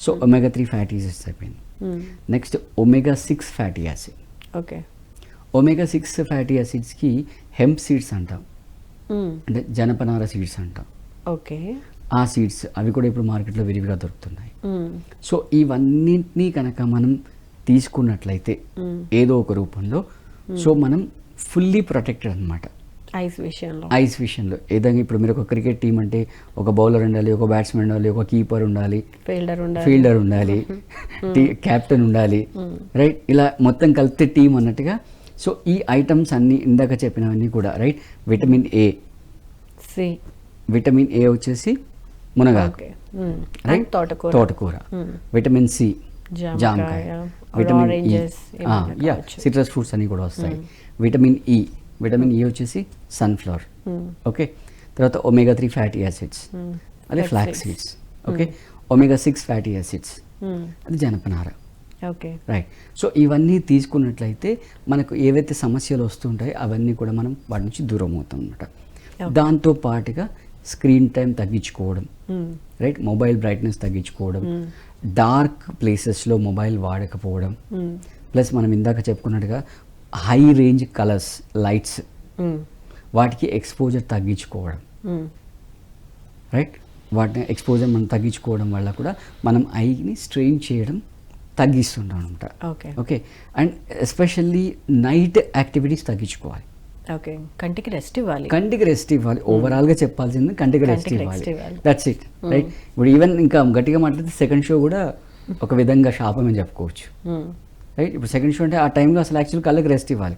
So omega three fatty acids అయిపోయింది next omega six fatty acid okay omega six fatty యాసిడ్స్కి hemp seeds అంటాం అంటే జనపనార seeds అంటాం okay ఆ సీడ్స్ అవి కూడా ఇప్పుడు మార్కెట్లో విరివిగా దొరుకుతున్నాయి. సో ఇవన్నింటినీ కనుక మనం తీసుకున్నట్లయితే ఏదో ఒక రూపంలో సో మనం ఫుల్లీ ప్రొటెక్టెడ్ అనమాట ఐస్ విషయంలో. ఐస్ విషయంలో. ఏదైనా ఇప్పుడు మీరు ఒక క్రికెట్ టీం అంటే ఒక బౌలర్ ఉండాలి ఒక బ్యాట్స్మెన్ ఉండాలి ఒక కీపర్ ఉండాలి ఫీల్డర్ ఉండాలి. ఫీల్డర్ ఉండాలి కెప్టెన్ ఉండాలి రైట్? ఇలా మొత్తం కలిపితే టీం అన్నట్టుగా. సో ఈ ఐటమ్స్ అన్ని ఇందాక చెప్పినవన్నీ కూడా right? Vitamin A. C. Vitamin A వచ్చేసి మునగాకు. రైట్? తోటకూర. తోటకూర. Vitamin C. జామకాయ, విటమిన్ యా. సిట్రస్ ఫ్రూట్స్ అన్ని కూడా వస్తాయి. Vitamin E. విటమిన్ ఈ వచ్చేసి సన్ఫ్లవర్ ఓకే తర్వాత ఒమేగా త్రీ ఫ్యాటీ యాసిడ్స్ అదే Flax flax seeds. Seeds okay omega six fatty acids అది జనపనార. ఓకే రైట్ సో ఇవన్నీ తీసుకున్నట్లయితే మనకు ఏవైతే సమస్యలు వస్తుంటాయో అవన్నీ కూడా మనం వాటి నుంచి దూరం అవుతాం అనమాట. దాంతో పాటుగా స్క్రీన్ టైం తగ్గించుకోవడం. రైట్ మొబైల్ బ్రైట్నెస్ తగ్గించుకోవడం. డార్క్ ప్లేసెస్లో మొబైల్ వాడకపోవడం. ప్లస్ మనం ఇందాక చెప్పుకున్నట్టుగా హై రేంజ్ కలర్స్ లైట్స్ వాటికి ఎక్స్పోజర్ తగ్గించుకోవడం. రైట్ వాటిని ఎక్స్పోజర్ మనం తగ్గించుకోవడం వల్ల కూడా మనం ఐని స్ట్రెయిన్ చేయడం తగ్గిస్తుంటాం అనమాట okay okay and especially night activities తగ్గించుకోవాలి. ఓకే కంటికి రెస్ట్ ఇవ్వాలి. కంటికి రెస్ట్ ఇవ్వాలి. ఓవరాల్గా చెప్పాల్సింది కంటికి రెస్ట్ ఇవ్వాలి. దట్స్ ఇట్ రైట్ ఇప్పుడు ఈవెన్ ఇంకా గట్టిగా మాట్లాడితే సెకండ్ షో కూడా ఒక విధంగా శాపమని చెప్పుకోవచ్చు. మ్మ్. రైట్? ఇప్పుడు సెకండ్ షో అంటే ఆ టైంలో అసలు యాక్చువల్ కళ్ళకి రెస్ట్ ఇవ్వాలి.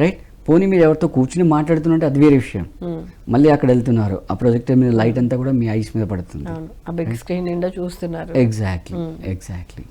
రైట్? పోనీ మీరు ఎవరితో కూర్చుని మాట్లాడుతుంటే అది వేరే విషయం. మళ్ళీ అక్కడ వెళ్తున్నారు. ఆ ప్రొజెక్టర్ మీద లైట్ అంతా కూడా మీ ఐస్ మీద పడుతుంది. అవును. ఆ బిగ్ స్క్రీన్ నిండా చూస్తున్నారు. Exactly exactly